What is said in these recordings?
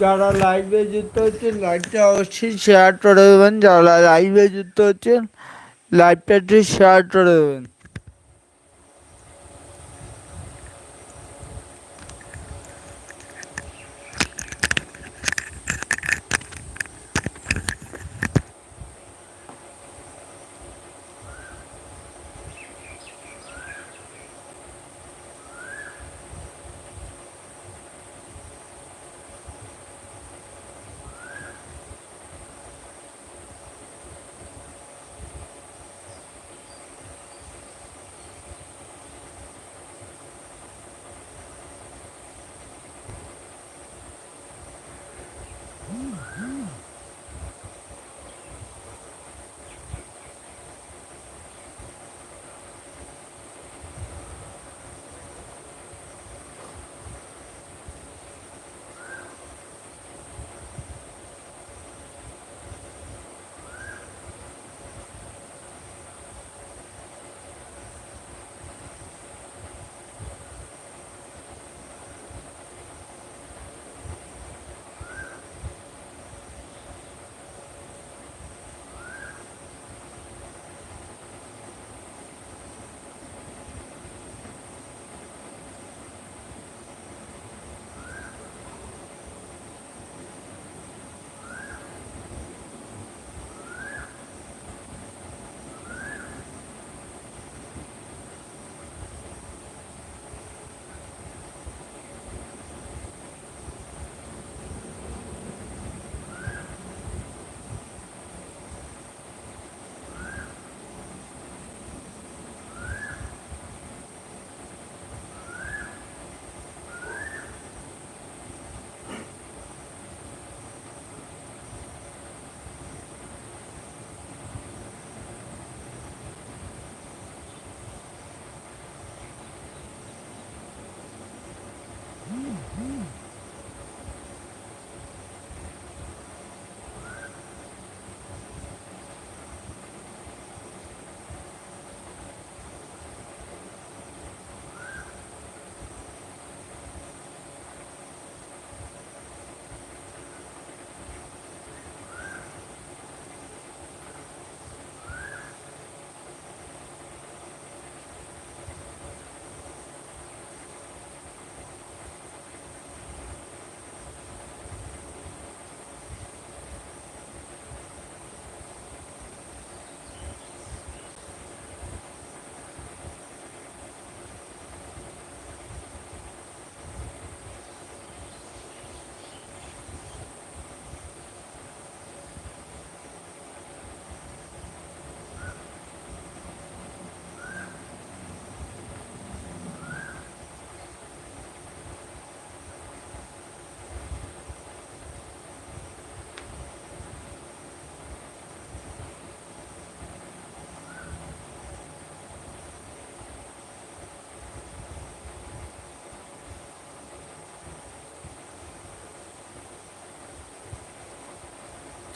যারা লাইভে যুক্ত হচ্ছেন লাইভটা অবশ্যই শেয়ার করে দেবেন। যারা লাইভে যুক্ত হচ্ছেন লাইভটা একটু শেয়ার করে দেবেন।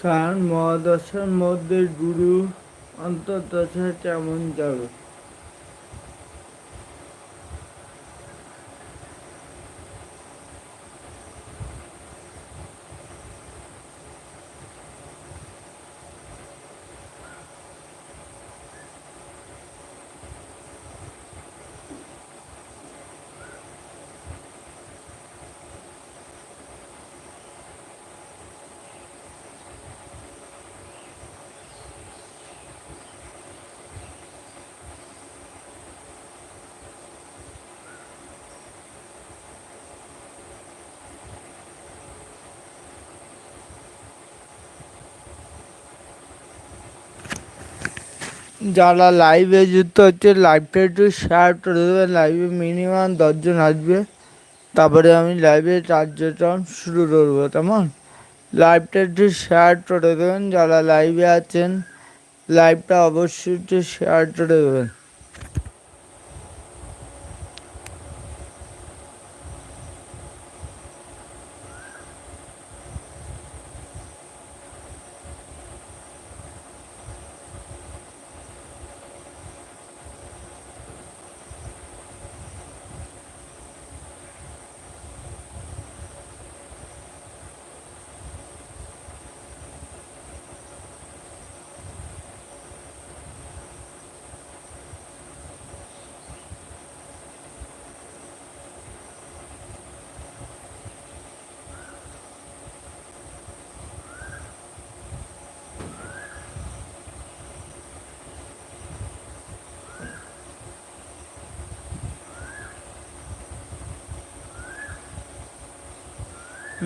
চার মহাদশার মধ্যে গুরু অন্তর্দশা কেমন যাবে। যারা লাইভে যুক্ত হচ্ছে লাইভটা একটু শেয়ার করে দেবেন লাইভে মিনিমাম দশজন আসবে। তারপরে আমি লাইভে কার্যক্রম শুরু করব তেমন লাইভটা একটু শেয়ার করে দেবেন, যারা লাইভে আছেন লাইভটা অবশ্যই একটু শেয়ার করে দেবেন।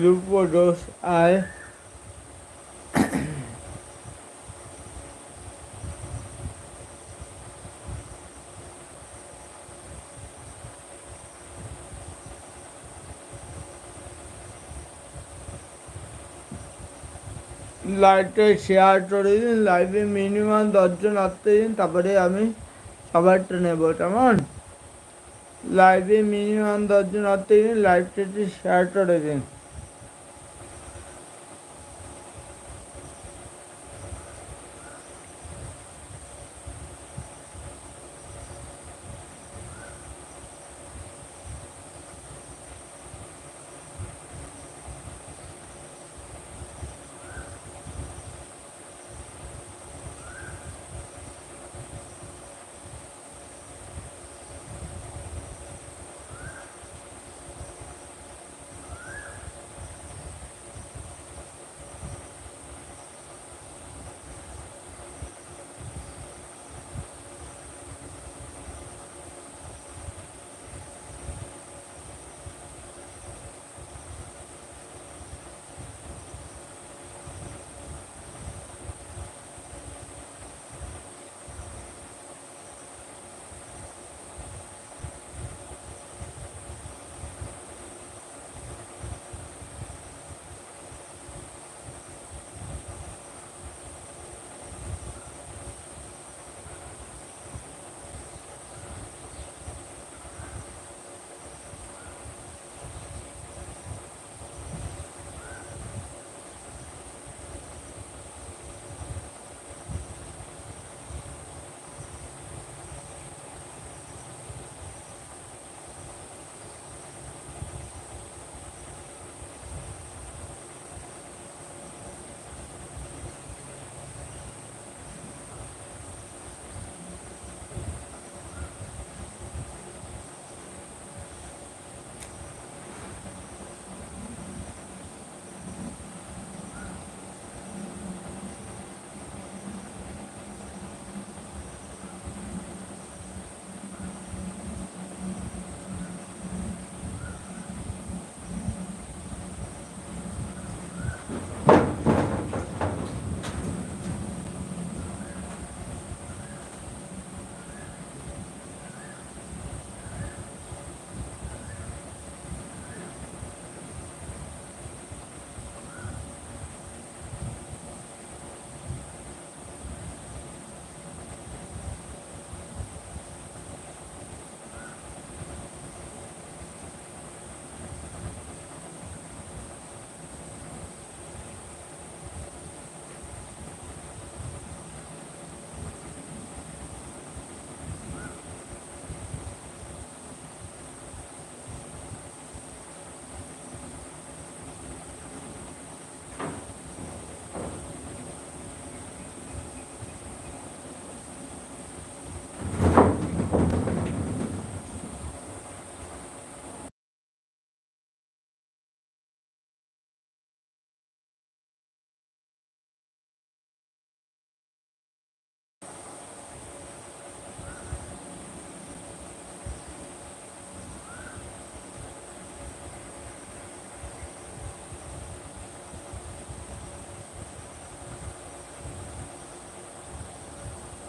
লুপোডোস আয় লাইভটা শেয়ার করে দিন লাইভে মিনিমাম দশজন আসতে দিন, তারপরে আমি সবারটা নেব, কেমন? লাইভে মিনিমাম দশজন আসতে দিন লাইভটা শেয়ার করে দিন।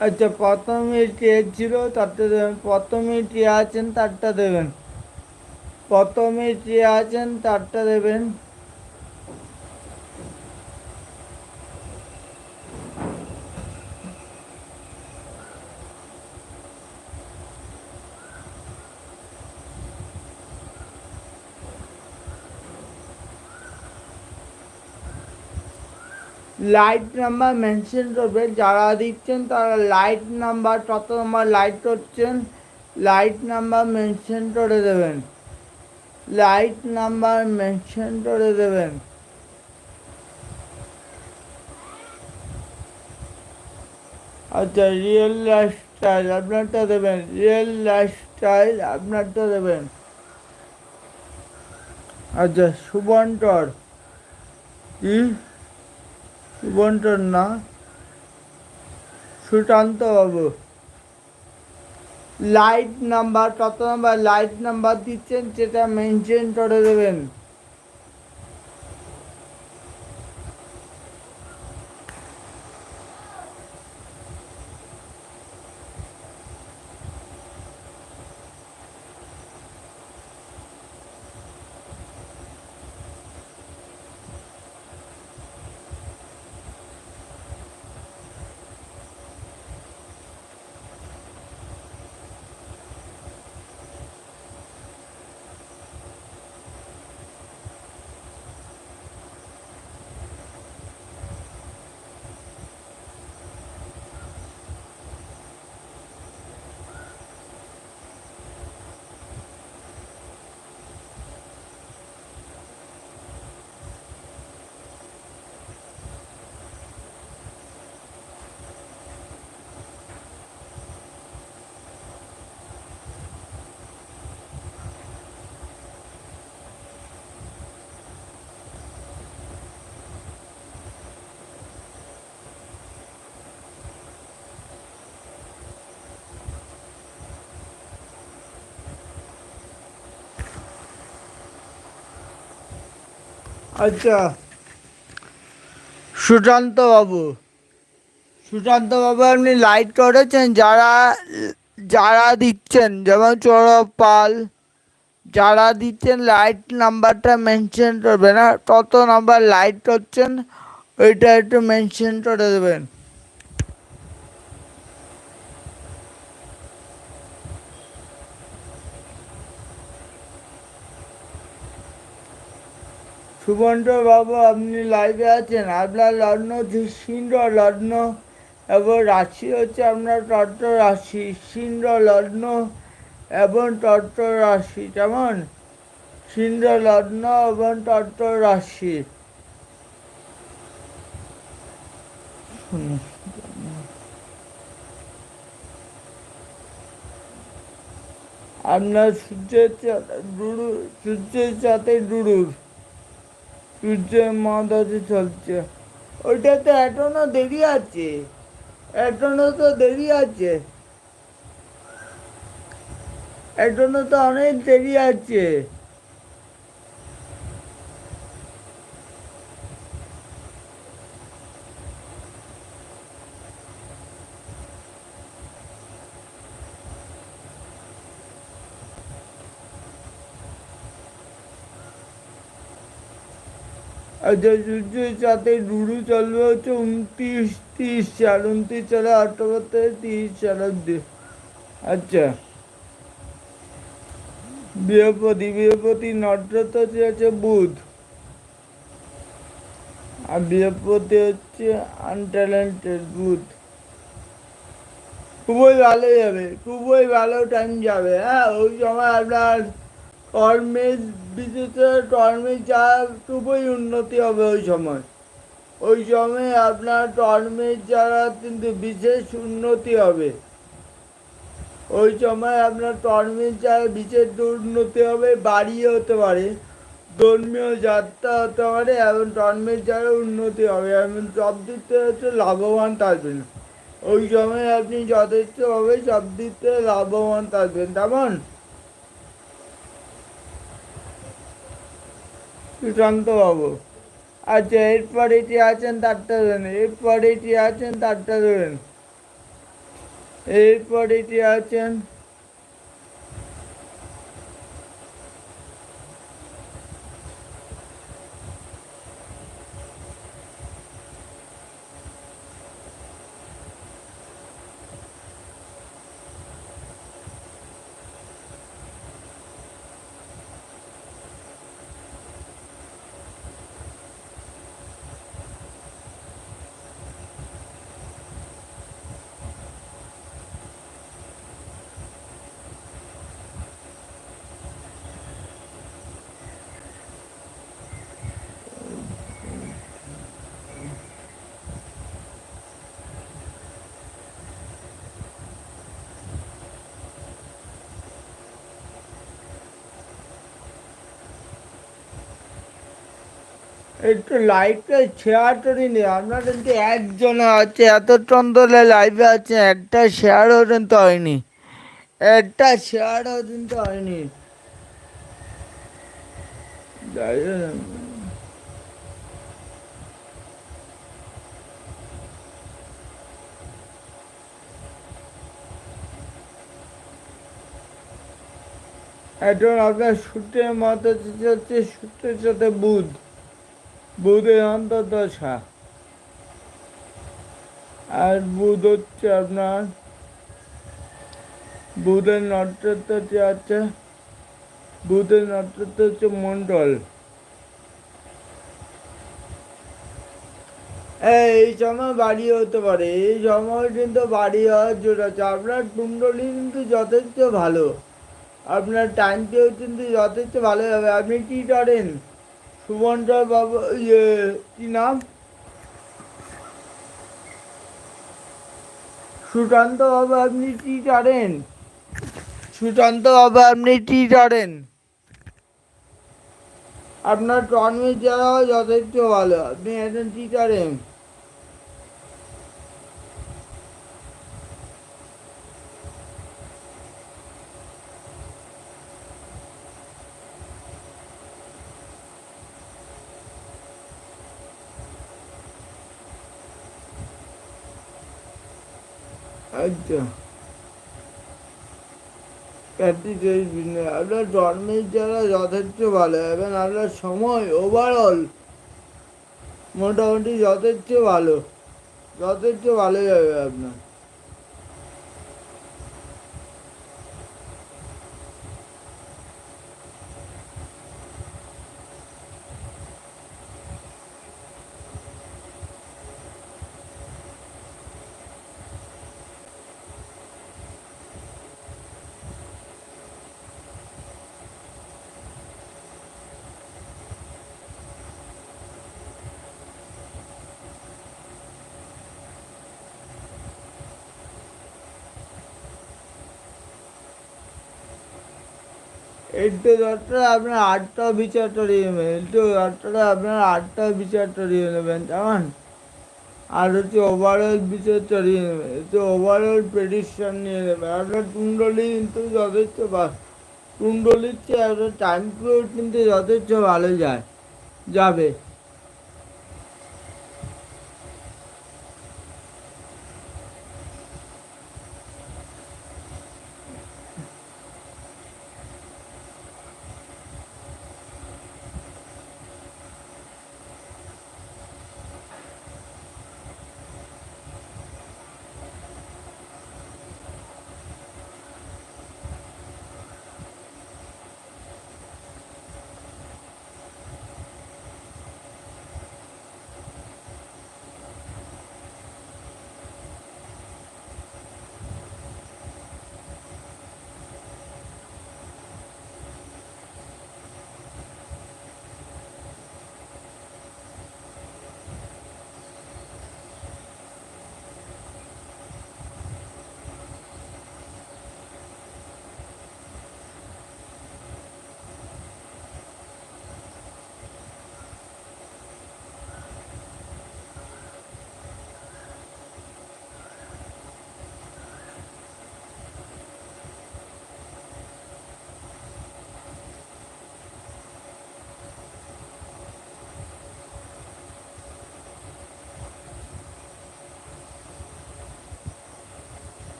আচ্ছা প্রথম এটি ছিল? তারটা দেবেন। প্রথম এটি আছেন? তারটা দেবেন। প্রথম এটি আছেন? তারটা দেবেন। লাইট নাম্বার মেনশন করবে যারা দিচ্ছেন তারা লাইট নাম্বার কত নাম্বার লাইট করছেন লাইট নাম্বার মেনশন করে দেবেন। লাইট নাম্বার মেনশন করে দেবেন। আচ্ছা রিয়েল লাইফস্টাইল আপনারটা দেবেন রিয়েল লাইফস্টাইল আপনারটা দেবেন। আচ্ছা সুবন্টর কি সুবন্টর না। সুশান্তবাবু লাইট নাম্বার কত নাম্বার লাইট নাম্বার দিচ্ছেন সেটা মেনশন করে দেবেন। আচ্ছা। সুশান্তবাবু সুশান্ত বাবু আপনি লাইট করেছেন, যারা যারা দিচ্ছেন, যেমন চৌরভ পাল, যারা দিচ্ছেন লাইট নাম্বারটা মেনশন করবেন না কত নাম্বার লাইট করছেন, ওইটা একটু মেনশন করে দেবেন। সুবন্ত বাবু, আপনি লাইভে আছেন? আপনার লগ্ন সিংহ লগ্ন। এবং রাশি হচ্ছে আপনার তত্ত্ব রাশি সিংহ লগ্ন এবং তত্ত্ব রাশি কেমন? সিংহ লগ্ন এবং তত্ত্ব রাশি আপনার সূর্যের ডুরু সূর্যের সাথে ডুরুর সূর্যের মহাদশে চলছে। ওইটা তো এখনও দেরি আছে। এখনও তো দেরি আছে। এখনও তো অনেক দেরি আছে। সাথে ডুরু চলবে হচ্ছে উনত্রিশ, তিরিশ সাল উনত্রিশ সালে অক্টোবর থেকে তিরিশ সাল অব্দি আচ্ছা। বৃহস্পতি বৃহস্পতি নক্ষত্র হচ্ছে বুধ। আর বৃহস্পতি হচ্ছে আনট্যালেন্টেড বুধ। খুবই ভালো যাবে, খুবই ভালো টাইম যাবে হ্যাঁ ওই সময় আপনার কর্মের বিশেষে কর্মের যা খুবই উন্নতি হবে ওই সময়। ওই সময় আপনার কর্মের যারা কিন্তু বিশেষ উন্নতি হবে। ওই সময় আপনার কর্মের যারা বিশেষ উন্নতি হবে, বাড়িও হতে পারে, ধর্মীয় যাত্রা হতে পারে, এবং কর্মের যারা উন্নতি হবে, এবং সব দিক থেকে হচ্ছে লাভবান থাকবেন। ওই সময় আপনি যথেষ্টভাবে সব দিক থেকে লাভবান থাকবেন, তেমন? সুশান্ত বাবু আচ্ছা এরপর এটি আছেন তারটা ধরেন এরপর এটি আছেন তারটা ধরেন এরপর এটি আছেন একটু লাইভটা শেয়ার করে আপনার কিন্তু একজন আছে, এতক্ষণ ধরে লাইভে আছে, একটা শেয়ার কিন্তু হয়নি। একটা শেয়ার কিন্তু হয়নি। এখন আপনার সূর্যের মতো হচ্ছে সাথে বুধ বুধের অন্তর্দশা আর বুধ হচ্ছে আপনার বুধের নক্ষত্রটি আছে বুধের নক্ষত্র হচ্ছে মণ্ডল। এই সময় বাড়ি হতে পারে, এই সময় কিন্তু বাড়ি হওয়ার জোর আছে। আপনার কুণ্ডলী কিন্তু যথেষ্ট ভালো। আপনার টাইমটিও কিন্তু যথেষ্ট ভালো হবে। আপনি কি করেন? সুমনটা বাবু ইয়ে কি নাম সুশান্ত বাবা, আপনি কি জানেন? সুশান্ত বাবা, আপনি কি জানেন? আপনার কর্মের যাওয়া যথেষ্ট ভালো। আপনি একজন কি আচ্ছা। প্র্যাকটিস বিজনেস আপনার জন্মের যারা যথেষ্ট ভালো, এবং আপনার সময় ওভারঅল মোটামুটি যথেষ্ট ভালো। যথেষ্ট ভালো যাবে আপনার। একটু যতটা আপনার আটটা বিচার তরিয়ে নেবেন একটু দশটা আপনার আটটা বিচার তরিয়ে নেবেন, কেমন? আর হচ্ছে ওভারঅল বিচার তরিয়ে নেবেন একটু ওভারঅল প্রেডিকশন নিয়ে নেবেন। আপনার কুণ্ডলি কিন্তু যথেষ্ট কুণ্ডলির চেয়ে আপনার টাইম পিরিয়ড কিন্তু যথেষ্ট ভালো যায়, যাবে।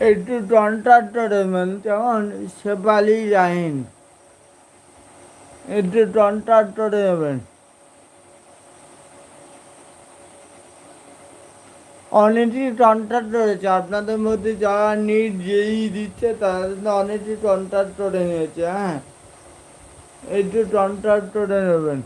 একটু টনটাট্টা দেবেন, কেমন? শেফালি জাহিন একটু টনটাট্টা দেবেন। অনেকই কন্ট্রাক্ট রয়েছে, আপনাদের মধ্যে যারা নিট যেই দিচ্ছে, তাদের জন্য অনেকই কন্ট্রাক্ট করে নিয়েছে হ্যাঁ? একটু কন্ট্রাক্ট করে নেবেন